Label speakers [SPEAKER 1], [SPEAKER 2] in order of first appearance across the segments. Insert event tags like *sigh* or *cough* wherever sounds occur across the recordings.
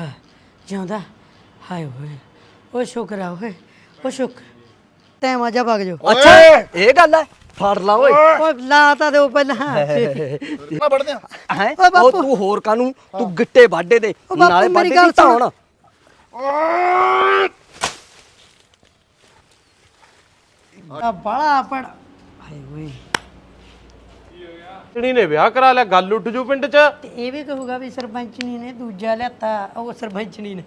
[SPEAKER 1] ਹਾਂ, ਜਿਉਂਦਾ। ਹਾਏ ਹੋਏ ਉਹ ਸ਼ੁਕਰ ਆ ਓਏ ਉਹ ਸ਼ੁਕਰ ਟਾਈਮ ਆ ਜਾ ਵਗ ਜਾ
[SPEAKER 2] ਅੱਛਾ ਇਹ ਗੱਲ ਹੈ ਫੜ ਲਾ ਓਏ।
[SPEAKER 1] ਉਹ ਲਾ ਤਾਂ ਦਿਓ ਪਹਿਲਾਂ।
[SPEAKER 3] ਮੈਂ ਵੜਦੇ ਆ।
[SPEAKER 2] ਹੈ?
[SPEAKER 1] ਓਏ ਬਾਪੂ।
[SPEAKER 2] ਉਹ ਤੂੰ ਹੋਰ ਕਾਨੂੰ ਤੂੰ ਗਿੱਟੇ ਵਾਢੇ ਦੇ।
[SPEAKER 1] ਓ ਬਾਪੂ,
[SPEAKER 2] ਨਾਲੇ
[SPEAKER 1] ਮੇਰੀ ਗੱਲ
[SPEAKER 2] ਦੀ ਧੌਣ
[SPEAKER 1] ਆ ਬੜਾ ਪੜ ਹਾਏ ਓਏ।
[SPEAKER 4] ਜਿਹੜੀ ਨੇ ਵਿਆਹ ਕਰਾ ਲਿਆ ਗੱਲ ਉੱਠ ਜੂ ਪਿੰਡ 'ਚ।
[SPEAKER 1] ਤੇ ਇਹ ਵੀ ਕਹੂਗਾ ਵੀ ਸਰਪੰਚਣੀ ਨੇ ਦੂਜਾ ਲਿਆਤਾ ਉਹ ਸਰਪੰਚਣੀ ਨੇ।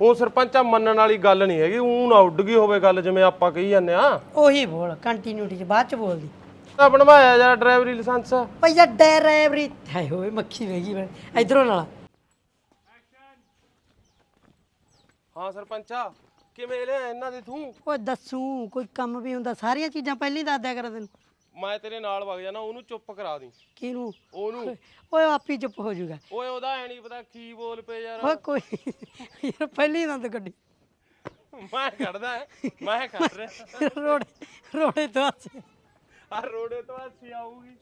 [SPEAKER 4] ਉਹ ਸਰਪੰਚਾ ਮੰਨਣ ਵਾਲੀ ਗੱਲ ਨਹੀਂ ਹੈਗੀ ਉਹ ਨਾ ਉੱਡ ਗਈ ਹੋਵੇ ਗੱਲ ਜਿਵੇਂ ਆਪਾਂ ਕਹੀ ਜਾਂਦੇ ਆ
[SPEAKER 1] ਉਹੀ ਬੋਲ ਕੰਟੀਨਿਊਟੀ ਚ ਬਾਅਦ ਚ ਬੋਲਦੀ।
[SPEAKER 4] ਤਾਂ ਬਣਵਾਇਆ ਯਾਰ ਡਰਾਈਵਰੀ ਲਾਇਸੈਂਸ।
[SPEAKER 1] ਭਈਆ ਡਰਾਈਵਰੀ ਹਾਏ ਹੋਏ ਮੱਖੀ ਵਹਿ ਗਈ ਇਧਰੋਂ ਨਾਲ
[SPEAKER 4] ਹਾਂ ਸਰਪੰਚਾ ਕਿਵੇਂ ਲਿਆ ਇਹਨਾਂ ਦੇ ਤੂੰ?
[SPEAKER 1] ਓਏ ਦੱਸੂ ਕੋਈ ਕੰਮ ਵੀ ਹੁੰਦਾ ਸਾਰੀਆਂ ਚੀਜ਼ਾਂ ਪਹਿਲਾਂ ਹੀ ਦੱਸ ਦਿਆ ਕਰ ਤੈਨੂੰ।
[SPEAKER 4] ਮੈਂ ਤੇਰੇ ਨਾਲ ਵਗ ਜਾਣਾ ਉਹਨੂੰ ਚੁੱਪ ਕਰਾ ਦੀ।
[SPEAKER 1] ਕਿਹਨੂੰ?
[SPEAKER 4] ਉਹਨੂੰ।
[SPEAKER 1] ਓਏ ਆਪੀ ਚੁੱਪ ਹੋ ਜਾਊਗਾ।
[SPEAKER 4] ਓਏ ਉਹਦਾ ਐ ਨਹੀਂ ਪਤਾ ਕੀ ਬੋਲ ਪਏ ਯਾਰ।
[SPEAKER 1] ਓਏ ਕੋਈ ਯਾਰ ਪਹਿਲੀ ਦੰਦ ਕੱਢੀ।
[SPEAKER 4] ਮੈਂ ਕੱਢਦਾ ਮੈਂ ਕੱਢ ਰਿਹਾ।
[SPEAKER 1] ਰੋੜੇ ਰੋੜੇ ਤੋਂ ਆਸੇ
[SPEAKER 4] ਆ ਰੋੜੇ ਤੋਂ ਹੱਸੀ ਆਊਗੀ।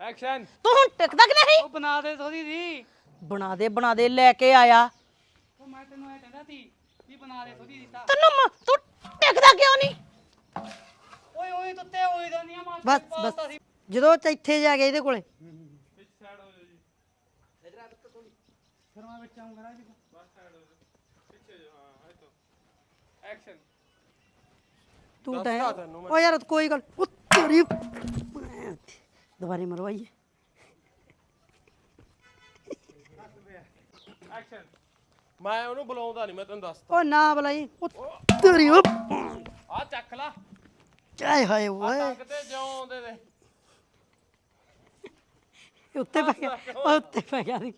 [SPEAKER 4] ਐਕਸ਼ਨ
[SPEAKER 5] ਤੂੰ ਹੁਣ ਟਿਕਦਾ ਕਿ ਨਹੀਂ?
[SPEAKER 6] ਉਹ ਬਣਾ ਦੇ ਥੋੜੀ ਦੀ।
[SPEAKER 5] ਬਣਾ ਦੇ ਬਣਾ ਦੇ ਲੈ ਕੇ ਆਇਆ।
[SPEAKER 6] ਉਹ ਮੈਂ ਤੈਨੂੰ ਇਹ ਕਹਿੰਦਾ ਸੀ ਵੀ ਬਣਾ ਦੇ ਥੋੜੀ ਦਿੱਤਾ
[SPEAKER 5] ਤੈਨੂੰ ਮ- ਤੂੰ ਟਿਕਦਾ ਕਿਉਂ ਨਹੀਂ?
[SPEAKER 6] ਤੁੱਤੇ ਓਏ ਦਾ ਨਹੀਂ ਮਾਰ
[SPEAKER 1] ਬਸ ਬਸ ਜਦੋਂ ਚ ਇੱਥੇ ਜਾ ਕੇ ਇਹਦੇ ਕੋਲੇ।
[SPEAKER 6] ਫਿਰ ਮੈਂ ਵਿੱਚ ਆਉਂਗਾ ਨਾ ਜੀ
[SPEAKER 1] ਤੂੰ ਤਾਂ ਓ ਯਾਰ ਕੋਈ ਗੱਲ ਉਹ ਤੇਰੀ ਦੁਬਾਰੇ ਮਰਵਾਈਏ।
[SPEAKER 4] ਐਕਸ਼ਨ ਮੈਂ ਉਹਨੂੰ ਬੁਲਾਉਂਦਾ ਨਹੀਂ ਮੈਂ ਤੈਨੂੰ ਦੱਸਦਾ।
[SPEAKER 1] ਓ ਨਾ ਬਲਾਈ ਉਹ ਤੇਰੀ ਉਹ
[SPEAKER 4] ਆ ਚੱਕ ਲਾ।
[SPEAKER 1] ਚਾਏ ਹਾਏ ਓਏ।
[SPEAKER 4] ਜਿਉਂ ਆਉਂਦੇ
[SPEAKER 1] ਇਹ ਉੱਤੇ ਪੈ ਗਿਆ ਉਹ ਉੱਤੇ ਪੈ ਗਿਆ ਸੀ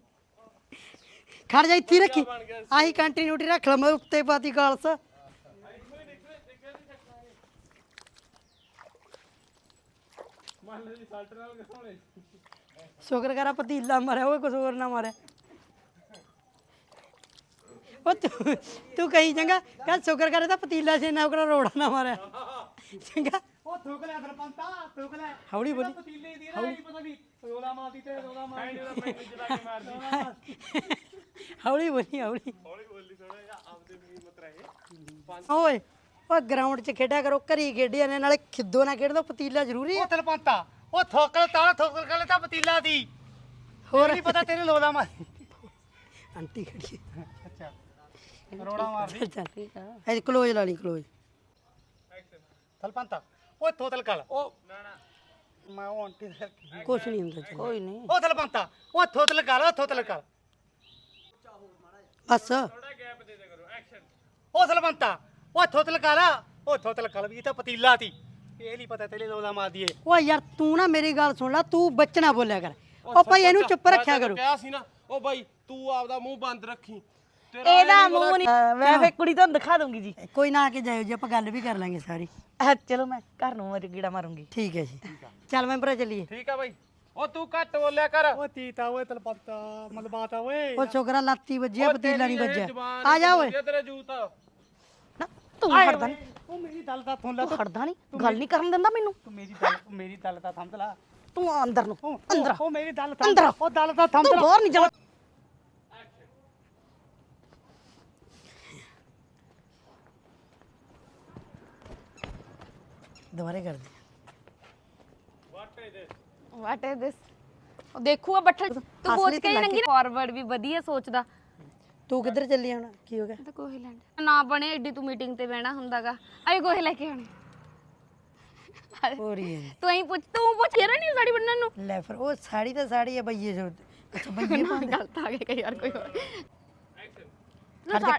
[SPEAKER 1] ਖੜ ਜਾ ਇੱਥੇ ਹੀ ਰੱਖੀ। ਆਹੀ ਕੰਟੀਨਿਊਟੀ ਰੱਖ ਲਾ ਮੈਂ ਉੱਤੇ ਪਾਤੀ ਗਾਲਸ। ਸ਼ੁਕਰ ਕਰਾ ਪਤੀਲਾ ਮਾਰਿਆ ਉਹ ਕੁਝ ਹੋਰ ਨਾ ਮਾਰਿਆ। ਉਹ ਤੂੰ ਤੂੰ ਕਹੀ ਚੰਗਾ ਕਹ ਸ਼ੁਕਰ ਕਰੇ ਤਾਂ ਪਤੀਲਾ ਸੇ ਨਾ ਉਹਕਰਾ ਰੋੜਾ ਨਾ ਮਾਰਿਆ। ਚੰਗਾ।
[SPEAKER 6] ਉਹ ਥੁੱਕ ਲੈ ਫਿਰ ਪੰਤਾ ਥੁੱਕ ਲੈ।
[SPEAKER 1] ਹੌਲੀ ਬੋਲੀ।
[SPEAKER 6] ਪਤੀਲੇ ਦੀ ਨਾ ਨਹੀਂ ਪਤਾ ਵੀ ਰੋਲਾ ਮਾਰਦੀ ਤੇ ਰੋਲਾ ਮਾਰਦੀ।
[SPEAKER 1] ਹੌਲੀ ਬੋਲੀ ਹੌਲੀ। ਓਏ ਓਏ ਗਰਾਊਂਡ 'ਚ ਖੇਡਿਆ ਕਰੋ ਘਰੀ ਖੇਡਿਆ ਨੇ ਨਾਲੇ ਖਿੱਦੋ ਨਾ ਖੇਡਦਾ ਪਤੀਲਾ ਜ਼ਰੂਰੀ ਹੈ।
[SPEAKER 6] ਉਹ ਪੰਤਾ ਉਹ ਥੁੱਕ ਲੈ ਤਾਲਾ ਥੁੱਕ ਲੈ ਤਾਂ ਪਤੀਲਾ ਦੀ। ਹੋਰ। ਨਹੀਂ ਪਤਾ ਤੇਰੇ ਰੋਲਾ ਮਾਰ
[SPEAKER 1] ਆਂਟੀ ਖੜੀ
[SPEAKER 6] ਅੱਛਾ। ਰੋਲਾ ਮਾਰਦੀ।
[SPEAKER 1] ਚੱਲ ਠੀਕ ਆ ਐ ਕਲੋਜ਼ ਲਾ ਲਈ ਕਲੋਜ਼
[SPEAKER 6] ਪੰਤਾ ਉਹ ਥੋਤਲ ਕਲ ਉਹ ਨਾ ਨਾ ਮੈਂ ਉਹ ਆਂਟੀ ਦੇ
[SPEAKER 1] ਕੁਛ ਨਹੀਂ ਹੁੰਦਾ
[SPEAKER 5] ਕੋਈ ਨਹੀਂ।
[SPEAKER 6] ਉਹ ਤਲ ਪੰਤਾ ਉਹ ਥੋਤਲ ਕਲ ਉਹ ਥੋਤਲ ਕਲ
[SPEAKER 1] ਬਸ।
[SPEAKER 6] ਉਹ ਸਲਵੰਤਾ ਉਹ ਥੋਤਲ ਕਲ ਉਹ ਥੋਤਲ ਕਲ ਵੀ ਇਹ ਤਾਂ ਪਤੀਲਾ ਤੀ ਇਹ ਨਹੀਂ ਪਤਾ ਤੇਰੇ ਰੋਲਾ ਮਾਰਦੀ ਏ
[SPEAKER 1] ਓ ਯਾਰ ਤੂੰ ਨਾ ਮੇਰੀ ਗੱਲ ਸੁਣ ਲੈ ਤੂੰ ਬੱਚਣਾ ਬੋਲਿਆ ਕਰ। ਓ ਭਾਈ ਇਹਨੂੰ ਚੁੱਪ ਰੱਖਿਆ ਕਰੋ।
[SPEAKER 4] ਕਿਹਾ ਸੀ ਨਾ ਉਹ ਬਾਈ ਤੂੰ ਆਪਦਾ ਮੂੰਹ ਬੰਦ ਰੱਖੀ।
[SPEAKER 5] ਇਹਦਾ ਮੂੰਹ ਨਹੀਂ ਮੈਂ ਫੇ ਕੁੜੀ ਤੁਹਾਨੂੰ ਦਿਖਾ ਦੂੰਗੀ ਜੀ।
[SPEAKER 1] ਕੋਈ ਨਾ ਆ ਕੇ ਜਾਇਓ ਜੀ ਆਪਾਂ ਗੱਲ ਵੀ ਕਰ ਲਾਂਗੇ ਸਾਰੀ।
[SPEAKER 5] ਅਹ ਚਲੋ ਮੈਂ ਘਰ ਨੂੰ ਮਰ ਗੀੜਾ ਮਾਰੂੰਗੀ।
[SPEAKER 1] ਠੀਕ ਹੈ ਜੀ। ਚੱਲ ਮੈਂ ਭਰਾ ਚੱਲੀਏ।
[SPEAKER 4] ਠੀਕ ਆ ਬਾਈ। ਉਹ ਤੂੰ ਘੱਟ ਬੋਲਿਆ ਕਰ।
[SPEAKER 6] ਉਹ ਤੀਤਾ ਓਏ ਤਲ ਪੰਤਾ ਮਲਬਾਤਾ ਓਏ।
[SPEAKER 1] ਓ ਛੋਕਰਾ ਲਾਤੀ ਵੱਜਿਆ
[SPEAKER 4] ਉਹ
[SPEAKER 1] ਪਤੀਲਾ ਨਹੀਂ ਵੱਜਿਆ। ਆ ਜਾ ਓਏ।
[SPEAKER 4] ਤੇਰੇ ਜੂਤ।
[SPEAKER 5] ਨਾ ਤੂੰ ਹਟਦਾ ਨਹੀਂ।
[SPEAKER 6] ਉਹ ਮੇਰੀ ਦਲ ਦਾ ਥੁੰਨ ਲਾ
[SPEAKER 5] ਤੂੰ ਹਟਦਾ ਨਹੀਂ। ਗੱਲ ਨਹੀਂ ਕਰਨ ਦਿੰਦਾ ਮੈਨੂੰ।
[SPEAKER 6] ਤੂੰ ਮੇਰੀ ਦਲ ਮੇਰੀ ਦਲ ਦਾ ਥੰਮ ਲਾ।
[SPEAKER 5] ਤੂੰ ਅੰਦਰ ਨੂੰ
[SPEAKER 6] ਉਹ-
[SPEAKER 5] ਅੰਦਰ ਆ।
[SPEAKER 6] ਉਹ ਮੇਰੀ ਦਲ
[SPEAKER 5] ਅੰਦਰ ਆ।
[SPEAKER 6] ਥੰਮ ਉਹ ਦਲ ਦਾ ਥੰਮ
[SPEAKER 5] ਤੂੰ ਬਾਹਰ ਨਹੀਂ ਜਾਣਾ।
[SPEAKER 1] ਦੁਬਾਰੇ ਕਰ ਦੇ
[SPEAKER 7] ਵਾਟ ਇਜ਼ ਦਿਸ ਉਹ ਦੇਖੂਗਾ ਬੱਠਲ। ਤੂੰ
[SPEAKER 1] ਤੇ
[SPEAKER 7] ਕੇ
[SPEAKER 1] ਲੱਗ
[SPEAKER 7] ਨੰਗੀ ਫਾਰਵਰਡ ਵੀ ਵਧੀਆ ਸੋਚਦਾ।
[SPEAKER 1] ਤੂੰ ਕਿੱਧਰ ਚੱਲੀ ਹੁਣ? ਕੀ ਹੋ ਗਿਆ?
[SPEAKER 7] ਤਾਂ ਕੋਈ ਲੈਂਡ ਨਾ ਬਣੇ ਏਡੀ ਤੂੰ ਮੀਟਿੰਗ ਤੇ ਬਹਿਣਾ ਹੁੰਦਾਗਾ। ਆਈ ਗੋਹੇ ਲੈ ਕੇ ਆਉਣੇ।
[SPEAKER 1] ਹੋ ਰਹੀ ਹੈ।
[SPEAKER 7] ਤੂੰ ਐਂ ਪੁੱਛ ਤੂੰ ਪੁੱਛ ਯਾਰ ਨਹੀਂ ਸਾੜੀ ਬੰਨਣ ਨੂੰ?
[SPEAKER 1] ਲੈ ਫਿਰ ਉਹ ਸਾੜੀ ਤਾਂ ਸਾੜੀ ਹੈ ਬਈਏ ਜੋ। ਅੱਛਾ ਬਈਏ
[SPEAKER 7] ਨਾ ਗਲਤ ਆ ਗਿਆ ਕਈ ਯਾਰ ਕੋਈ ਹੋਰ। ਨਾ ਸਾ-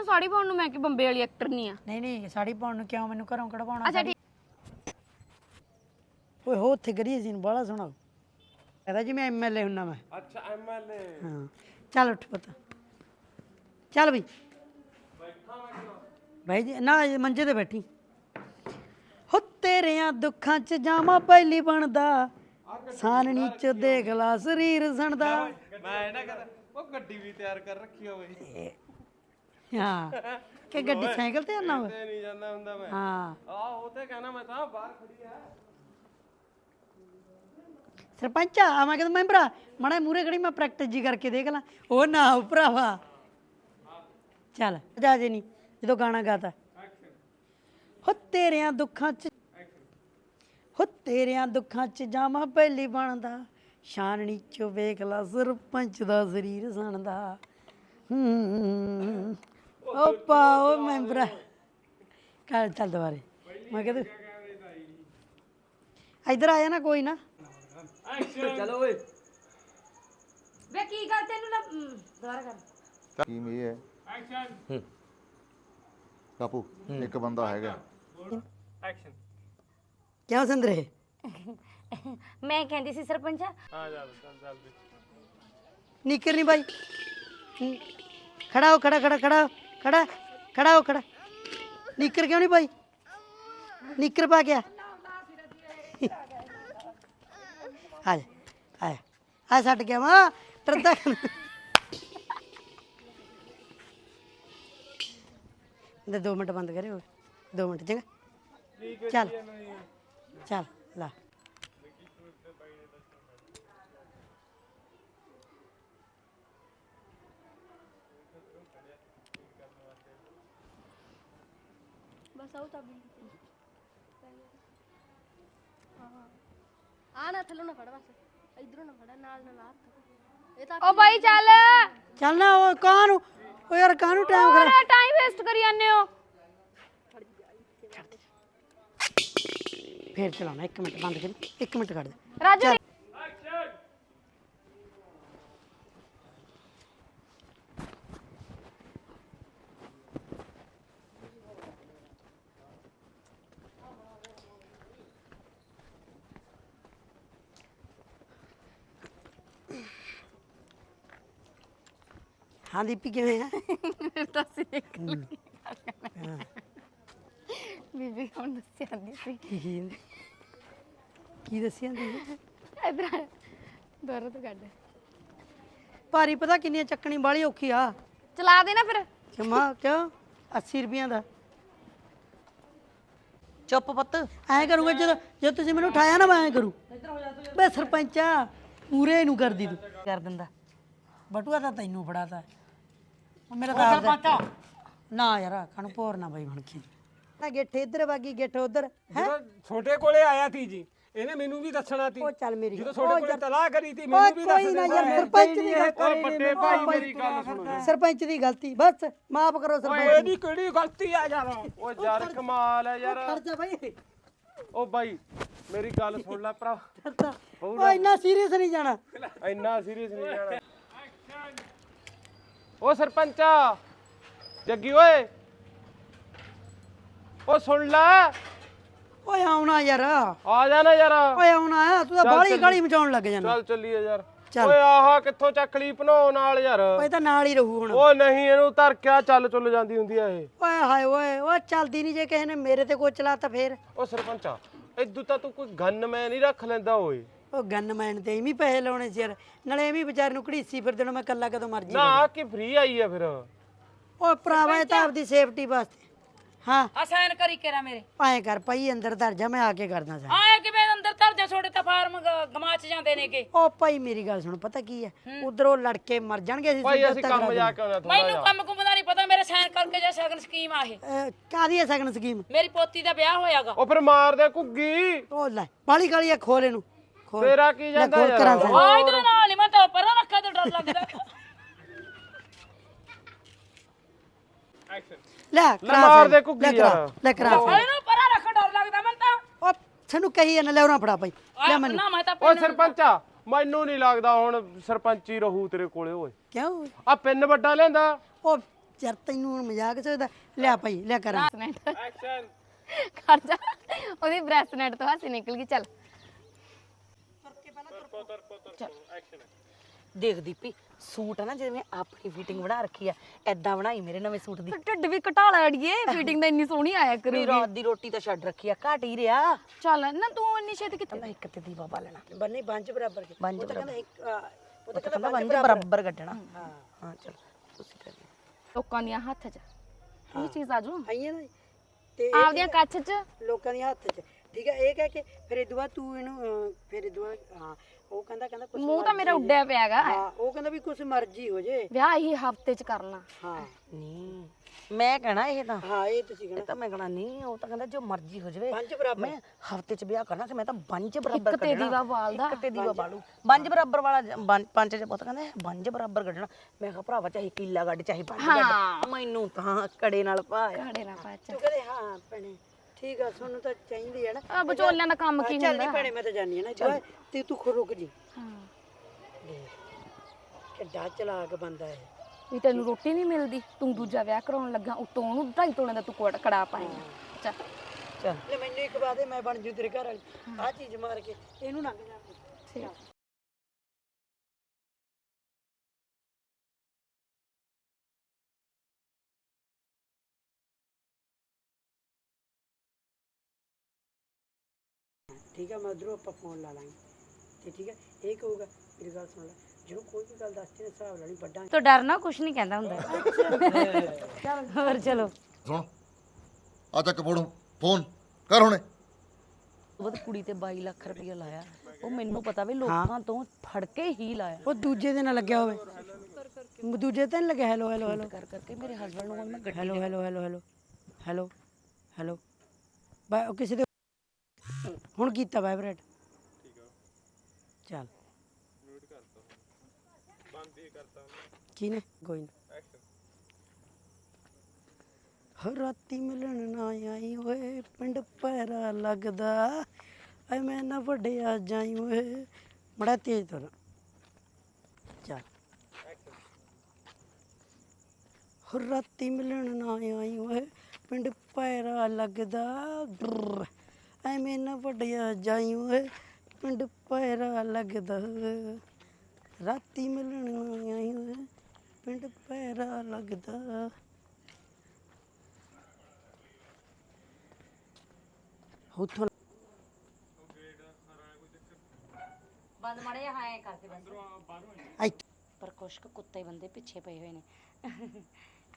[SPEAKER 7] ਨਾ ਸਾੜੀ ਪਾਉਣ ਨੂੰ ਮੈਂ ਕਿ ਬੰਬੇ ਵਾਲੀ ਐਕਟਰ ਨਹੀਂ ਆ।
[SPEAKER 1] ਨਹੀਂ ਨਹੀਂ ਸਾੜੀ ਪਾਉਣ ਨੂੰ ਕਿਉਂ ਮੈਨੂੰ ਘਰੋਂ ਕਢਵਾਉਣਾ
[SPEAKER 7] ਅੱਛਾ ਠੀਕ
[SPEAKER 1] ਓਏ ਹੋ ਉੱਥੇ ਕਰੀਏ ਸੀ ਬੜਾ ਸੋਹਣਾ। ਕਹਿੰਦਾ ਜੀ ਮੈਂ ਐਮਐਲਏ ਹੁੰਨਾ ਮੈਂ।
[SPEAKER 4] ਅੱਛਾ ਐਮਐਲਏ
[SPEAKER 1] ਹਾਂ ਚੱਲ ਉੱਠ ਪੁੱਤ। ਚੱਲ ਬਈ। ਭਾਈ ਜੀ ਨਾ ਇਹ ਮੰਜੇ ਤੇ ਬੈਠੀ। ਹੋ ਤੇਰਿਆਂ ਦੁੱਖਾਂ 'ਚ ਜਾਵਾਂ ਪਹਿਲੀ ਬਣਦਾ। ਸਾਨਣੀ 'ਚ ਦੇਖ ਲਾ ਸਰੀਰ ਸਣਦਾ।
[SPEAKER 4] ਮੈਂ ਨਾ ਕਹਿੰਦਾ ਉਹ ਗੱਡੀ ਵੀ ਤਿਆਰ ਕਰ ਰੱਖੀ ਹੋਵੇ
[SPEAKER 1] ਹਾਂ। *laughs* ਕਿ ਗੱਡੀ ਸਾਈਕਲ ਤੇ ਆਣਾ ਹੋਵੇ
[SPEAKER 4] ਤੇ ਨਹੀਂ ਜਾਂਦਾ ਹੁੰਦਾ ਮੈਂ।
[SPEAKER 1] ਹਾਂ।
[SPEAKER 4] ਆ ਉਹ ਤੇ ਕਹਿਣਾ ਮੈਂ ਤਾਂ ਬਾਹਰ ਖੜੀ ਆ।
[SPEAKER 1] ਸਰਪੰਚ ਆ ਮੈਂ ਕਹਿੰਦਾ ਮੈਂਬਰਾ ਮੜਾ ਮੂਰੇ ਖੜੀ ਮੈਂ ਪ੍ਰੈਕਟਿਸ ਜੀ ਕਰਕੇ ਦੇਖ ਲਾਂ। ਉਹ ਨਾ ਹੋ ਭਰਾਵਾ। ਚੱਲ ਜਾ ਜੇ ਨਹੀਂ ਜਦੋਂ ਗਾਣਾ ਗਾਤਾ। ਹੋ ਤੇਰਿਆਂ ਦੁੱਖਾਂ ਚ ਹੋ ਤੇਰਿਆਂ ਦੁੱਖਾਂ ਚ ਜਾਵਾਂ ਪਹਿਲੀ ਬਣਦਾ ਸ਼ਾਨਣੀ ਚੋਂ ਵੇਖ ਲਾ ਸਰਪੰਚ ਦਾ ਸਰੀਰ ਸਣਦਾ। ਹੂੰ। ਓ ਪਾਓ ਮੈਂਬਰਾ ਕਰ ਚੱਲ ਦੁਬਾਰੇ ਮੈਂ ਕਹਿੰਦਾ ਇੱਧਰ ਆਇਆ ਨਾ ਕੋਈ ਨਾ।
[SPEAKER 2] ਚਲੋ ਓਏ।
[SPEAKER 7] ਵੇ ਕੀ ਗੱਲ ਤੈਨੂੰ ਨਾ ਦੁਬਾਰਾ ਕਰ।
[SPEAKER 3] ਟੀਮ ਇਹ ਹੈ। ਐਕਸ਼ਨ ਕਾਪੂ ਇੱਕ ਬੰਦਾ ਹੈਗਾ।
[SPEAKER 1] ਕਿਉਂ ਸੰਦਰੇ
[SPEAKER 7] ਮੈਂ ਕਹਿੰਦੀ ਸੀ ਸਰਪੰਚ।
[SPEAKER 1] ਨਿਕਰ ਨਹੀਂ ਬਾਈ। ਹੂੰ। ਖੜਾ ਹੋ ਖੜਾ ਖੜਾ ਖੜਾ। ਹੋ, ਖੜਾ ਖੜਾ ਹੋ ਖੜਾ ਨਿਕਰ ਕਿਉਂ ਨਹੀਂ ਬਾਈ ਨਿਕਰ ਪਾ ਗਿਆ ਆ ਜਾ ਆ ਜਾ ਆ ਛੱਡ ਗਿਆ ਵਾ ਟਰਦਾ ਦੇ 2 ਮਿੰਟ ਬੰਦ ਕਰਿਓ 2 ਮਿੰਟ ਚੰਗਾ ਚੱਲ ਚੱਲ ਲਾ
[SPEAKER 8] ਆ ਨਾ ਥੱਲੋਂ ਨਾ ਫੜ ਬਸ। ਇਧਰੋਂ ਨਾ ਫੜ ਨਾਲ ਨਾਲ ਹੱਥ ਇਹ ਤਾਂ
[SPEAKER 7] ਓ ਬਾਈ ਚੱਲ।
[SPEAKER 1] ਚੱਲ ਨਾ ਉਹ ਕਾਹਨੂੰ? ਉਹ ਯਾਰ ਕਾਹਨੂੰ ਟਾਈਮ ਖਰਾ
[SPEAKER 7] ਹੋਰ ਟਾਈਮ ਵੇਸਟ ਕਰੀ ਜਾਂਦੇ ਹੋ।
[SPEAKER 1] ਫੇਰ ਚਲਾਉਣਾ 1 ਮਿੰਟ ਬੰਦ ਕਰੀ 1 ਮਿੰਟ ਕੱਢ ਦੇ
[SPEAKER 7] ਰਾਜੂ
[SPEAKER 1] ਹਾਂ ਦੀਪੀ ਕਿਵੇਂ ਆ?
[SPEAKER 7] ਬੀਬੀ ਹੁਣ ਦੱਸਿਆ ਦੀ ਸੀ।
[SPEAKER 1] ਕੀ ਕੀ? ਦੱਸਿਆ ਤੂੰ
[SPEAKER 7] ਇਧਰ ਦੁਬਾਰਾ ਤੋਂ ਕੱਢ।
[SPEAKER 1] ਭਾਰੀ ਪਤਾ ਕਿੰਨੀ ਚੱਕਣੀ ਬਾਲੀ ਔਖੀ ਆ।
[SPEAKER 7] ਚਲਾ ਦੇ ਨਾ ਫਿਰ।
[SPEAKER 1] ਜਮਾ ਕਿਉਂ? 80 ਰੁਪਈਆਂ ਦਾ।
[SPEAKER 5] ਚੁੱਪ ਪੁੱਤ।
[SPEAKER 1] ਐਂ ਕਰੂੰਗਾ ਜਦੋਂ ਜਦੋਂ ਤੁਸੀਂ ਮੈਨੂੰ ਉਠਾਇਆ ਨਾ ਮੈਂ ਐਂ ਕਰੂ। ਬੇ ਸਰਪੰਚਾ ਪੂਰੇ ਨੂੰ ਕਰਦੀ ਤੂੰ।
[SPEAKER 5] ਕਰ ਦਿੰਦਾ।
[SPEAKER 1] ਬਟੂਆ ਤਾਂ ਤੈਨੂੰ ਫੜਾਤਾ। ਮੇਰਾ ਤਾਂ ਸਰਪੰਚਾ ਨਾ ਯਾਰ ਖਾਣੂ ਭੋਰ ਨਾ ਬਾਈ ਬਣ ਕੇ ਨਾ ਗਿੱਠ ਇੱਧਰ ਵਾਗੀ ਗਿੱਠ ਉਧਰ ਹੈ?
[SPEAKER 9] ਛੋਟੇ ਕੋਲੇ ਆਇਆ ਸੀ ਜੀ ਇਹਨੇ ਮੈਨੂੰ ਵੀ ਦੱਸਣਾ ਸੀ
[SPEAKER 1] ਉਹ ਚੱਲ ਮੇਰੀ
[SPEAKER 9] ਜਦੋਂ
[SPEAKER 1] ਗੱਲ-
[SPEAKER 9] ਛੋਟੇ
[SPEAKER 1] ਉਹ
[SPEAKER 9] ਕੋਲੇ
[SPEAKER 1] ਯਾਰ-
[SPEAKER 9] ਤਲਾਹ ਕਰੀ ਸੀ
[SPEAKER 1] ਓਏ
[SPEAKER 9] ਮੈਨੂੰ ਵੀ ਦੱਸ
[SPEAKER 1] ਕੋਈ ਨਾ
[SPEAKER 9] ਦੇ
[SPEAKER 1] ਯਾਰ ਸਰਪੰਚ ਦੀ ਗੱਲ
[SPEAKER 9] ਓਏ ਵੱਡੇ ਭਾਈ ਮੇਰੀ ਗੱਲ ਸੁਣੋ।
[SPEAKER 1] ਸਰਪੰਚ ਦੀ ਗਲਤੀ ਬਸ ਮਾਫ ਕਰੋ
[SPEAKER 9] ਓਏ
[SPEAKER 1] ਸਰਪੰਚ
[SPEAKER 9] ਇਹਦੀ ਕਿਹੜੀ ਗਲਤੀ ਆ ਯਾਰ?
[SPEAKER 4] ਓ ਯਾਰ ਕਮਾਲ ਹੈ ਯਾਰ।
[SPEAKER 1] ਖਰਚਾ ਬਾਈ।
[SPEAKER 4] ਓ ਬਾਈ ਮੇਰੀ ਗੱਲ ਸੁਣ ਲੈ ਭਰਾ।
[SPEAKER 1] ਖਰਚਾ ਓਏ ਇੰਨਾ ਸੀਰੀਅਸ ਨਹੀਂ ਜਾਣਾ।
[SPEAKER 4] ਇੰਨਾ ਸੀਰੀਅਸ ਨਹੀਂ ਜਾਣਾ। ਓ ਸਰਪੰਚਾ ਜੱਗੀ ਓਏ। ਓ ਸੁਣ ਲੈ।
[SPEAKER 1] ਓਏ ਆਉਣਾ ਯਾਰ।
[SPEAKER 4] ਆ ਜਾ ਨਾ ਯਾਰ।
[SPEAKER 1] ਓਏ ਆਉਣਾ ਆ ਤੂੰ ਤਾਂ
[SPEAKER 4] ਚੱਲ।
[SPEAKER 1] ਗਾਲੀ ਮਚਾਉਣ ਲੱਗ ਜਾਣਾ।
[SPEAKER 4] ਚੱਲ ਚੱਲੀਏ ਯਾਰ।
[SPEAKER 1] ਚੱਲ।
[SPEAKER 4] ਓਏ ਆਹਾ ਕਿੱਥੋਂ ਚੱਕ ਲਈ ਭਨੋ ਨਾਲ ਯਾਰ।
[SPEAKER 1] ਓਏ ਤਾਂ ਨਾਲ ਹੀ ਰਹੂ ਹੁਣ।
[SPEAKER 4] ਓ ਨਹੀਂ ਇਹਨੂੰ ਧਰ ਕਿਆ ਚੱਲ ਚੁੱਲ ਜਾਂਦੀ ਹੁੰਦੀ ਆ ਇਹ।
[SPEAKER 1] ਓਏ ਹਾਏ ਓਏ ਓਏ ਚੱਲਦੀ ਨਹੀਂ ਜੇ ਕਿਸੇ ਨੇ ਮੇਰੇ ਤੇ ਕੋਈ ਚਲਾਤਾ ਫੇਰ।
[SPEAKER 4] ਓ ਸਰਪੰਚਾ ਇਦੋਂ ਤਾਂ ਤੂੰ ਕੋਈ ਗਨ ਮੈਂ ਨਹੀਂ ਰੱਖ ਲੈਂਦਾ ਓਏ।
[SPEAKER 1] ਉਹ ਗਨਮੈਨ ਤੇ ਐਵੇਂ ਪੈਸੇ ਲਾਉਣੇ ਸੀ ਯਾਰ। ਨਾਲੇ ਐਵੇਂ ਵਿਚਾਰ ਨੂੰ ਘੜੀਸੀ ਫਿਰਦੇ ਨੂੰ ਮੈਂ ਕੱਲਾ ਕਦੋਂ ਮਰਜ਼ੀ
[SPEAKER 4] ਨਾ ਆ ਕਿ ਫ੍ਰੀ ਆਈ ਆ ਫਿਰ।
[SPEAKER 1] ਓਏ ਭਰਾਵਾ ਇਹ ਤਾਂ ਆਪਦੀ ਸੇਫਟੀ ਵਾਸਤੇ। ਹਾਂ।
[SPEAKER 5] ਆ ਸਾਈਨ ਕਰੀ ਕੇਰਾ ਮੇਰੇ।
[SPEAKER 1] ਐਂ ਕਰ ਪਈ ਅੰਦਰ ਧਰ ਜਾ ਮੈਂ ਆ ਕੇ ਕਰਦਾ ਸਾਂ
[SPEAKER 5] ਆਏ ਕਿਵੇਂ ਅੰਦਰ ਧਰ ਜਾ ਛੋੜੇ ਤਾਂ ਫਾਰਮ ਗਮਾਚ ਜਾਂਦੇ ਨੇਗੇ।
[SPEAKER 1] ਓ ਭਾਈ ਮੇਰੀ ਗੱਲ ਸੁਣ ਪਤਾ ਕੀ ਹੈ। ਉਧਰੋਂ ਲੜਕੇ ਮਰ ਜਾਣਗੇ ਅਸੀਂ
[SPEAKER 4] ਭਾਈ ਅਸੀਂ ਕੰਮ ਜਾ ਕੇ ਥੋੜਾ
[SPEAKER 5] ਮੈਨੂੰ ਕੰਮ ਕੁੰਮ ਦਾ ਨਹੀਂ ਪਤਾ ਮੇਰੇ ਸਾਈਨ ਕਰਕੇ ਜੇ ਸਗਨ ਸਕੀਮ ਆ ਇਹ।
[SPEAKER 1] ਕਾਹਦੀ ਹੈ ਸਗਨ ਸਕੀਮ
[SPEAKER 5] ਮੇਰੀ ਪੋਤੀ ਦਾ ਵਿਆਹ ਹੋਇਆਗਾ।
[SPEAKER 4] ਉਹ ਫਿਰ ਮਾਰ ਦੇ ਘੁੱਗੀ।
[SPEAKER 1] ਉਹ ਲੈ ਬਾਲੀ ਗਾਲੀ ਆ ਖੋਲ ਇਹਨੂੰ। ਖੋਲ
[SPEAKER 4] ਤੇਰਾ ਕੀ
[SPEAKER 1] ਲੈ
[SPEAKER 4] ਜਾਂਦਾ
[SPEAKER 1] ਖੋਲ
[SPEAKER 4] ਯਾਰ।
[SPEAKER 5] ਆ ਇਧਰ ਨਾਲ ਹੀ ਮੈਂ ਤਾਂ ਪਰਾਂ ਰੱਖਿਆ ਤੇ ਡਰ ਲੱਗਦਾ।
[SPEAKER 1] ਲੈ
[SPEAKER 4] ਲੈ
[SPEAKER 1] ਕਰਾ
[SPEAKER 4] ਮਾਰ ਦੇ ਘੁੱਗੀ
[SPEAKER 1] ਲੈ ਕਰਾ।
[SPEAKER 4] ਯਾਰ।
[SPEAKER 1] ਲੈ ਕਰਾ sign।
[SPEAKER 5] ਇਹਨੂੰ ਪਰਾਂ ਰੱਖ ਡਰ ਲੱਗਦਾ ਮੈਂ ਤਾਂ।
[SPEAKER 1] ਉਹ ਸਾਨੂੰ ਕਹੀ ਜਾਂਦਾ ਲੈ ਉਹਨਾਂ ਫੜਾ ਭਾਈ ਲੈ ਮੈਨੂੰ।
[SPEAKER 5] ਨਾ ਮੈਂ ਤਾਂ
[SPEAKER 4] ਓ ਸਰਪੰਚਾ ਮੈਨੂੰ ਨਹੀਂ ਲੱਗਦਾ ਹੁਣ ਸਰਪੰਚੀ ਰਹੂ ਤੇਰੇ ਕੋਲੇ ਓਏ।
[SPEAKER 1] ਕਿਉਂ?
[SPEAKER 4] ਆ ਪਿੰਨ ਵੱਡਾ ਲੈਂਦਾ
[SPEAKER 1] ਉਹ ਯਾਰ ਤੈਨੂੰ ਹੁਣ ਮਜ਼ਾਕ ਸੋਚਦਾ ਲਿਆ ਭਾਈ ਲੈ ਕਰਾਂ।
[SPEAKER 4] ਐਕਸ਼ਨ
[SPEAKER 7] ਖੜ ਜਾ। ਉਹਦੀ ਬ੍ਰੈਸਨੈਟ ਤੋਂ ਹਾਸੀ ਨਿਕਲ ਗਈ ਚੱਲ।
[SPEAKER 5] ਦੇਖ ਦੀਪੀ ਸੂਟ ਆ ਨਾ ਜਿਵੇਂ ਆਪਣੀ ਫਿਟਿੰਗ ਬਣਾ ਰੱਖੀ ਆ ਐਦਾਂ ਬਣਾਈ ਮੇਰੇ ਨਵੇਂ ਸੂਟ ਦੀ।
[SPEAKER 7] ਢਿੱਡ ਵੀ ਘਟਾ ਲੈ ਅੜੀਏ ਫਿਟਿੰਗ ਤਾਂ ਇੰਨੀ ਸੋਹਣੀ ਆਇਆ
[SPEAKER 5] ਮੇਰੀ
[SPEAKER 7] ਕਰੂਗੀ।
[SPEAKER 5] ਰਾਤ ਦੀ ਰੋਟੀ ਤਾਂ ਛੱਡ ਰੱਖੀ ਆ ਘਟ ਹੀ ਰਿਆ
[SPEAKER 7] ਚੱਲ ਨਾ ਤੂੰ ਇੰਨੀ ਛੇਤੀ ਕਿੱਥੇ?
[SPEAKER 5] ਮੈਂ ਇੱਕ ਤੇ ਦੀਵਾ ਬਾਲਣਾ।
[SPEAKER 1] ਬੰਨੇ ਬੰਜ ਬਰਾਬਰ ਕੇ।
[SPEAKER 5] ਬੰਜ
[SPEAKER 1] ਉਹ ਤਾਂ ਕਹਿੰਦਾ ਇੱਕ ਆ, ਉਹ ਤਾਂ
[SPEAKER 5] ਕਹਿੰਦਾ
[SPEAKER 1] ਕਹਿੰਦਾ
[SPEAKER 5] ਬੰਜ ਬਰਾਬਰ। ਕੱਢਣਾ। ਹਾਂ। ਚਲ ਤੁਸੀਂ ਕਰ
[SPEAKER 7] ਲੋਕਾਂ ਦੀਆਂ ਹੱਥ 'ਚ। ਇਹ ਚੀਜ਼ ਆ ਜੂ
[SPEAKER 1] ਆਈਏ ਨਾ। ਤੇ ਇਹ
[SPEAKER 7] ਆਪਦੀਆਂ ਕੱਛ 'ਚ।
[SPEAKER 1] ਲੋਕਾਂ ਦੇ ਹੱਥ 'ਚ। ਠੀਕ ਹੈ ਇਹ ਕਹਿ ਕੇ ਫਿਰ ਇਹ ਦੁਆ ਤੂੰ ਇਹਨੂੰ ਅਹ, ਫਿਰ ਇਹ ਦੁਆ ਹਾਂ। ਉਹ ਕਹਿੰਦਾ ਕਹਿੰਦਾ ਕੁਛ
[SPEAKER 7] ਮੂੰਹ ਤਾਂ ਮੇਰਾ ਉੱਡਿਆ ਪਿਆਗਾ।
[SPEAKER 1] ਹਾਂ ਉਹ ਕਹਿੰਦਾ ਵੀ ਕੁਛ ਮਰਜ਼ੀ ਹੋ ਜੇ।
[SPEAKER 7] ਵਿਆਹ ਹੀ ਹਫ਼ਤੇ 'ਚ ਕਰਨਾ।
[SPEAKER 1] ਹਾਂ।
[SPEAKER 5] ਨਹੀਂ ਮੈਂ ਕਹਿਣਾ ਇਹ ਤਾਂ।
[SPEAKER 1] ਹਾਂ ਇਹ ਤੁਸੀਂ
[SPEAKER 5] ਇਹ
[SPEAKER 1] ਕਹਿਣਾ
[SPEAKER 5] ਤਾਂ ਮੈਂ ਕਹਿਣਾ ਨਹੀਂ ਉਹ ਤਾਂ ਕਹਿੰਦਾ ਜੋ ਮਰਜ਼ੀ ਹੋ ਜਾਵੇ।
[SPEAKER 1] ਪੰਜ ਬਰਾਬਰ।
[SPEAKER 5] ਮੈਂ ਹਫ਼ਤੇ ਚ ਵਿਆਹ ਕਰਨਾ ਕਿ ਮੈਂ ਤਾਂ ਬੰਜ ਬਰਾਬਰ
[SPEAKER 7] ਇੱਕ ਤੇ ਦੀਵਾ ਬਾਲਦਾ।
[SPEAKER 5] ਇੱਕ ਤੇ ਦੀਵਾ ਬਾਲੂ। ਬੰਜ ਬਰਾਬਰ ਵਾਲਾ ਪੰਜ ਚ ਪੁੱਤ ਕਹਿੰਦਾ ਬੰਜ ਬਰਾਬਰ ਕੱਢਣਾ। ਮੈਂ ਕਿਹਾ ਭਰਾਵਾ ਚਾਹੇ ਕੀਲਾ ਗੱਡ ਚਾਹੇ ਪੰਜ ਗੱਡ। ਮੈਨੂੰ ਤਾਂ ਕੜੇ ਨਾਲ ਪਾਇਆ।
[SPEAKER 7] ਘੜੇ ਨਾ ਪਾਚ
[SPEAKER 1] ਤੂੰ ਕਹਿੰਦੇ ਹਾਂ ਭੈਣੇ ਠੀਕ ਆ ਤੁਹਾਨੂੰ ਤਾਂ ਚਾਹੀਦੀ ਹੈ ਨਾ।
[SPEAKER 7] ਆ ਵਿਚੋਲਿਆਂ ਦਾ ਕੰਮ ਕੀ
[SPEAKER 1] ਚੱਲ
[SPEAKER 7] ਹੁੰਦਾ?
[SPEAKER 1] ਨਹੀਂ ਭੈਣੇ ਮੈਂ ਤਾਂ ਜਾਣੀ ਹੈ ਨਾ ਦੁਆ ਤੇ ਤੂੰ ਖੁਦ ਰੁਕ ਜੀ।
[SPEAKER 7] ਹਾਂ।
[SPEAKER 1] ਕਿੱਡਾ ਚਲਾਕ ਬੰਦਾ ਹੈ
[SPEAKER 7] ਵੀ ਤੈਨੂੰ ਰੋਟੀ ਨਹੀਂ ਮਿਲਦੀ ਤੂੰ ਦੂਜਾ ਵਿਆਹ ਕਰਾਉਣ ਲੱਗਾ ਉਤੋਂ ਉਹਨੂੰ ਢਾਈ ਤੋਲੇ ਦਾ ਤੂੰ ਕੋਟ ਕੜਾ ਪਾਏਂਗਾ। ਚੱਲ।
[SPEAKER 5] ਚੱਲ।
[SPEAKER 1] ਲੈ ਮੈਨੂੰ ਇੱਕ ਵਾਦੇ ਮੈਂ ਬਣ ਜੂ ਤੇਰੇ ਘਰ ਵਾਲੀ। ਆ ਚੀਜ਼ ਮਾਰ ਕੇ ਇਹਨੂੰ ਲੰਘ ਜਾ
[SPEAKER 7] ਠੀਕ।
[SPEAKER 1] ਠੀਕ ਹੈ ਮੈਂ ਉਧਰੋਂ ਆਪਾਂ ਫੋਨ ਲਾ ਲਾਂਗੇ। ਤੇ ਠੀਕ ਹੈ ਇਹ ਕਹੂਗਾ ਮੇਰੀ ਗੱਲ ਸੁਣ ਲੈ ਜਿਹਨੂੰ ਕੋਈ ਵੀ ਗੱਲ ਦੱਸਦੀ ਨਾ ਹਿਸਾਬ ਨਾਲ ਹੀ ਵੱਡਾ
[SPEAKER 7] ਤੋ ਡਰਨਾ ਕੁਛ ਨਹੀਂ ਕਹਿੰਦਾ ਹੁੰਦਾ। ਹੋਰ ਚਲੋ।
[SPEAKER 3] ਸੁਣ ਆ ਚੱਕ ਫੋਨ ਫੋਨ ਕਰ ਹੁਣੇ।
[SPEAKER 5] ਉਹ ਕੁੜੀ ਤੇ 22 ਲੱਖ ਰੁਪਇਆ ਲਾਇਆ। ਉਹ ਮੈਨੂੰ ਪਤਾ ਵੀ ਲੋਕਾਂ ਤੋਂ ਫੜ ਕੇ ਹੀ ਲਾਇਆ।
[SPEAKER 1] ਉਹ ਦੂਜੇ ਦੇ ਨਾਲ ਲੱਗਿਆ ਹੋਵੇ। ਦੂਜੇ ਤੇ ਨਹੀਂ ਲੱਗਿਆ। ਹੈਲੋ ਹੈਲੋ ਹੈਲੋ
[SPEAKER 5] ਕਰ ਕਰਕੇ ਮੇਰੇ ਹਸਬੰਡ ਨੂੰ ਹੁਣ ਮੈਂ ਗੱਡੀ
[SPEAKER 1] hello hello hello hello hello hello ਬਾ ਕਿਸੇ ਦੇ ਹੁਣ ਕੀਤਾ ਵਾਈਬ੍ਰੇਟ ਠੀਕ ਆ ਚੱਲ। ਮਿਊਟ ਕਰਤਾ ਬੰਦ ਹੀ ਕਰਤਾ ਕੀ ਕੋਈ ਨਾ। ਹਰ ਰਾਤੀ ਮਿਲਣ ਨਾ ਆਈ ਓਏ ਪਿੰਡ ਪੈਰਾ ਲੱਗਦਾ। ਐ ਮੈਂ ਨਾ ਵੱਡਿਆ ਜਾਈ ਓਏ। ਬੜਾ ਤੇਜ਼ ਤੁਰ। ਚੱਲ। ਹਰ ਰਾਤੀ ਮਿਲਣ ਨਾ ਆਈ ਓਏ ਪਿੰਡ ਪੈਰਾ ਲੱਗਦਾ। ਡਰ, ਐਵੇਂ ਨਾ ਵੱਡਿਆ ਜਾਈ ਓਏ ਪਿੰਡ ਪੈਰਾ ਲੱਗਦਾ। ਰਾਤੀ ਮਿਲਣ ਨਾ ਆਈ ਓਏ ਪਿੰਡ ਪੈਰਾ ਲੱਗਦਾ। ਉਥੋਂ
[SPEAKER 7] ਬੰਦ ਮੜੇ ਹਾਂ ਐ ਕਰਕੇ ਬਸ।
[SPEAKER 1] ਆਈ
[SPEAKER 7] ਪਰ ਕੁਛ ਕੁ ਕੁੱਤੇ ਬੰਦੇ ਪਿੱਛੇ ਪਏ ਹੋਏ ਨੇ।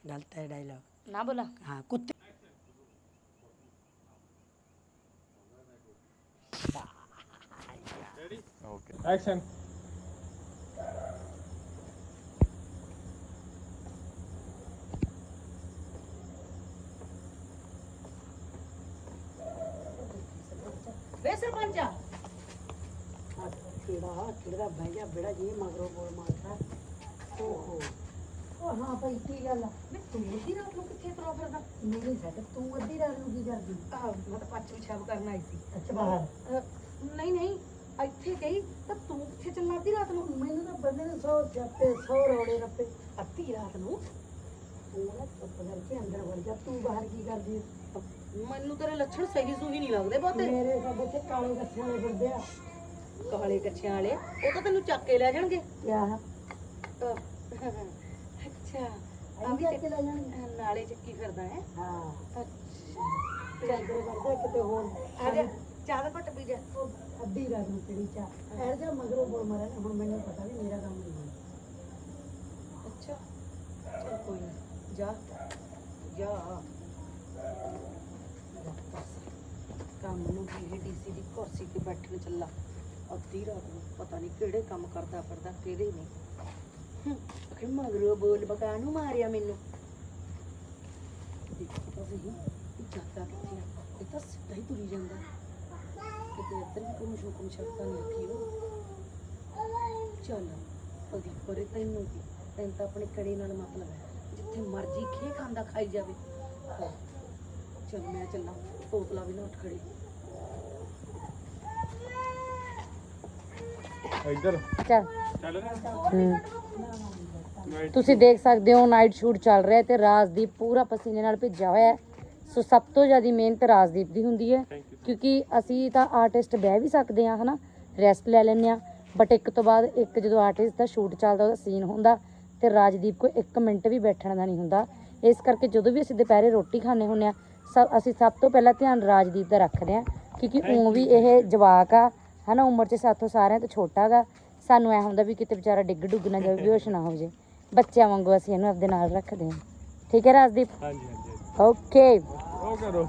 [SPEAKER 1] ਗਲਤ ਹੈ ਡਾਇਲੌਗ
[SPEAKER 7] ਨਾ ਬੋਲਾ।
[SPEAKER 1] ਹਾਂ ਕੁੱਤੇ
[SPEAKER 9] ਐਕਸ਼ਨ
[SPEAKER 5] ਵੇ ਸਰਪੰਚਾ
[SPEAKER 1] ਆ ਕਿਹੜਾ ਕਿਹੜਾ ਬਹਿ ਗਿਆ ਬੇੜਾ ਜੀ ਮਗਰੋਂ ਬੋਲ ਮਾਰਦਾ। ਓਹੋ। ਉਹ ਹਾਂ ਭਾਈ ਕੀ ਗੱਲ ਆ?
[SPEAKER 5] ਵੇ ਤੂੰ ਅੱਧੀ ਰਾਤ ਨੂੰ ਕਿੱਥੇ ਤੁਰਾ ਫਿਰਦਾ?
[SPEAKER 1] ਮੇਰੀ ਛੱਡ ਤੂੰ ਅੱਧੀ ਰਾਤ ਨੂੰ ਕੀ ਕਰਦੀ?
[SPEAKER 5] ਆਹ ਮੈਂ ਤਾਂ ਪੱਛ ਪਿਛਾਬ ਕਰਨ ਆਈ ਸੀ।
[SPEAKER 1] ਅੱਛਾ ਬਾਹਰ।
[SPEAKER 5] ਅਹ, ਨਹੀਂ ਨਹੀਂ ਇੱਥੇ ਗਈ ਤਾਂ ਤੂੰ ਕਿੱਥੇ ਚੱਲਣਾ ਅੱਧੀ ਰਾਤ ਨੂੰ
[SPEAKER 1] ਮੈਨੂੰ ਤਾਂ ਬੰਦੇ ਨੇ ਸੌ ਜਾਪੇ ਸੌ ਰੋੜੇ ਰੱਪੇ।
[SPEAKER 5] ਅੱਧੀ ਰਾਤ ਨੂੰ
[SPEAKER 1] ਤੂੰ ਨਾ ਚੁੱਪ ਕਰਕੇ ਅੰਦਰ ਵੜ ਜਾ ਤੂੰ ਬਾਹਰ ਕੀ ਕਰਦੀ ਹੈ?
[SPEAKER 5] ਮੈਨੂੰ ਤੇਰੇ ਲੱਛਣ ਸਹੀ ਸੂਹੀ ਨਹੀਂ ਲੱਗਦੇ ਬਹੁਤੇ।
[SPEAKER 1] ਮੇਰੇ ਸਾਡੇ ਤੇ ਕਾਲੇ ਗੱਛਿਆਂ ਦੇ ਫਿਰਦੇ ਆ।
[SPEAKER 5] ਕਾਲੇ ਕੱਛਿਆਂ ਵਾਲੇ? ਉਹ ਤਾਂ ਤੈਨੂੰ ਚੱਕ ਕੇ ਲੈ ਜਾਣਗੇ।
[SPEAKER 1] ਕਿਆ?
[SPEAKER 5] ਅਹ, ਅੱਛਾ।
[SPEAKER 1] ਆਈ ਜਾ ਕੇ ਲੈ ਜਾਣਗੇ।
[SPEAKER 5] ਨਾਲੇ ਚੱਕੀ ਫਿਰਦਾ ਹੈ?
[SPEAKER 1] ਹਾਂ।
[SPEAKER 5] ਅੱਛਾ।
[SPEAKER 1] ਚੱਲ ਕਰੇ ਕਰਦੇ ਕਿਤੇ ਹੋਰ।
[SPEAKER 5] ਆ ਜਾ ਚਾਹ ਦਾ ਘੁੱਟ ਪੀ ਜਾ।
[SPEAKER 1] ਅੱਧੀ ਰਾਤ ਨੂੰ ਕਿਹੜੀ ਚਾਹ? ਐਰ ਜਾ ਮਗਰੋਂ ਬੋਲ ਮਾਰਿਆ ਨਾ, ਹੁਣ ਮੈਨੂੰ ਪਤਾ ਵੀ ਮੇਰਾ ਕੰਮ ਨਹੀਂ ਹੋਣਾ
[SPEAKER 5] ਅੱਛਾ। ਚਲ ਕੋਈ ਨਾ ਜਾ। ਜਾ। ਕੰਮ ਨੂੰ ਵੀ ਡੀਸੀ ਦੀ ਕੁਰਸੀ ਤੇ ਬੈਠਣ ਚੱਲਾ। ਅੱਧੀ ਰਾਤ ਨੂੰ ਪਤਾ ਨਹੀਂ ਕਿਹੜੇ ਕੰਮ ਕਰਦਾ ਫਿਰਦਾ ਕਿਹੜੇ ਨਹੀਂ। ਅਖੇ ਮਗਰੋਂ ਬੋਲ ਬਕਾ ਨੂੰ ਮਾਰਿਆ ਮੈਨੂੰ। ਦੇਖੀ ਤਾਂ ਸਹੀ ਇਹ ਜਾਂਦਾ ਕਿੱਥੇ ਆ? ਇਹ ਤਾਂ ਸਿੱਧਾ ਹੀ ਤੁਰੀ ਜਾਂਦਾ। ਕਿਤੇ ਇੱਧਰ ਵੀ ਕੋਈ ਸ਼ੋਕਮ ਸ਼ਬਦਾਂ ਨਹੀਂ ਆਖੀ ਉਹ ਚੱਲ ਉਹਦੀ ਪਰੇ ਤੈਨੂੰ ਕੀ? ਤੈਨੂੰ ਤਾਂ ਆਪਣੇ ਕੜੇ ਨਾਲ ਮਤਲਬ ਹੈ। ਜਿੱਥੇ ਮਰਜ਼ੀ ਖੇ ਖਾਂਦਾ ਖਾਈ ਜਾਵੇ। ਹਾਂ। ਚੱਲ ਮੈਂ ਚੱਲਾਂ। ਤੋਤਲਾ ਵੀ ਨਾ ਉੱਠ ਖੜੇ।
[SPEAKER 9] ਇੱਧਰ।
[SPEAKER 10] ਚੱਲ। ਤੁਸੀਂ ਦੇਖ ਸਕਦੇ ਹੋ ਨਾਈਟ ਸ਼ੂਟ ਚੱਲ ਰਿਹਾ ਹੈ ਤੇ ਰਾਜਦੀਪ ਪੂਰਾ ਪਸੀਨੇ ਨਾਲ ਭਿੱਜਾ ਹੋਇਆ ਹੈ। ਸੋ ਸਭ ਤੋਂ ਜ਼ਿਆਦਾ ਮਿਹਨਤ ਰਾਜਦੀਪ ਦੀ ਹੁੰਦੀ ਹੈ। ਕਿਉਂਕਿ ਅਸੀਂ ਤਾਂ ਆਰਟਿਸਟ ਬਹਿ ਵੀ ਸਕਦੇ ਹਾਂ ਹਨਾ? ਰੈਸਟ ਲੈ ਲੈਂਦੇ ਆ ਬਟ ਇੱਕ ਤੋਂ ਬਾਅਦ ਇੱਕ ਜਦੋਂ ਆਰਟਿਸਟ ਦਾ ਸ਼ੂਟ ਚੱਲਦਾ ਉਹਦਾ ਸੀਨ ਹੁੰਦਾ ਤੇ ਰਾਜਦੀਪ ਕੋਈ 1 ਮਿੰਟ ਵੀ ਬੈਠਣ ਦਾ ਨਹੀਂ ਹੁੰਦਾ। ਇਸ ਕਰਕੇ ਜਦੋਂ ਵੀ ਅਸੀਂ ਦੁਪਹਿਰੇ ਰੋਟੀ ਖਾਣੇ ਹੁੰਨੇ ਆ ਸਭ ਅਸੀਂ ਸਭ ਤੋਂ ਪਹਿਲਾਂ ਧਿਆਨ ਰਾਜਦੀਪ ਦਾ ਰੱਖਦੇ ਆ ਕਿਉਂਕਿ ਉਹ ਵੀ ਇਹ ਜਵਾਕ ਆ ਹਨਾ? ਉਮਰ 'ਚ ਸਾਥੋਂ ਸਾਰਿਆਂ ਤੋਂ ਛੋਟਾ ਗਾ। ਸਾਨੂੰ ਐ ਹੁੰਦਾ ਵੀ ਕਿਤੇ ਵਿਚਾਰਾ ਡਿੱਗ ਡੁੱਗ ਨਾ ਜਾਵੇ ਬੇਹੋਸ਼ ਨਾ ਹੋ ਜੇ ਬੱਚਿਆਂ ਵਾਂਗੂ ਅਸੀਂ ਇਹਨੂੰ ਆਪਦੇ ਨਾਲ ਰੱਖਦੇ ਹਾਂ। ਠੀਕ ਹੈ ਰਾਜਦੀਪ?
[SPEAKER 9] ਹਾਂਜੀ ਹਾਂਜੀ
[SPEAKER 10] ਓਕੇ
[SPEAKER 4] ਉਹ ਕਰੋ।